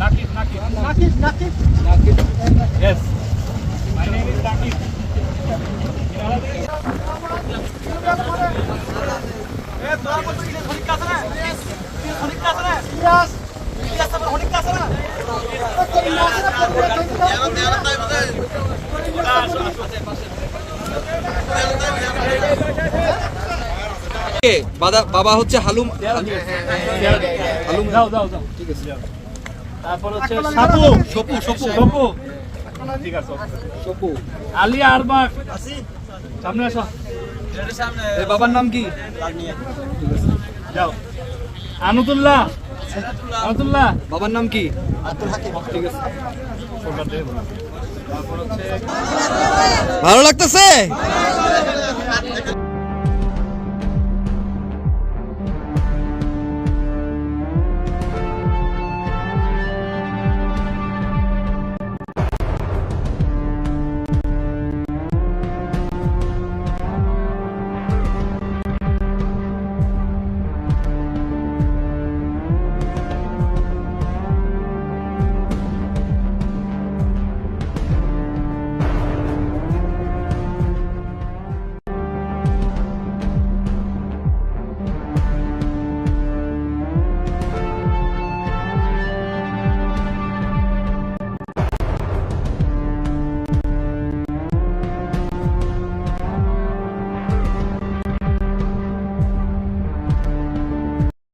Nakif, Nakif. Nakib Nakib Yes. My name is Nakif. In বাবা হচ্ছে হালুম হালুম যাও যাও যাও। ঠিক আছে। তারপর হচ্ছে সাপু। সপু সপু। সপু। ঠিক আছে সপু। আলিয়া আরবাক সামনে আসো। এ বাবার নাম কি? যাও। আনুতুল্লাহ। আনুতুল্লাহ। বাবার নাম কি? ঠিক আছে। ভালো লাগতেছে?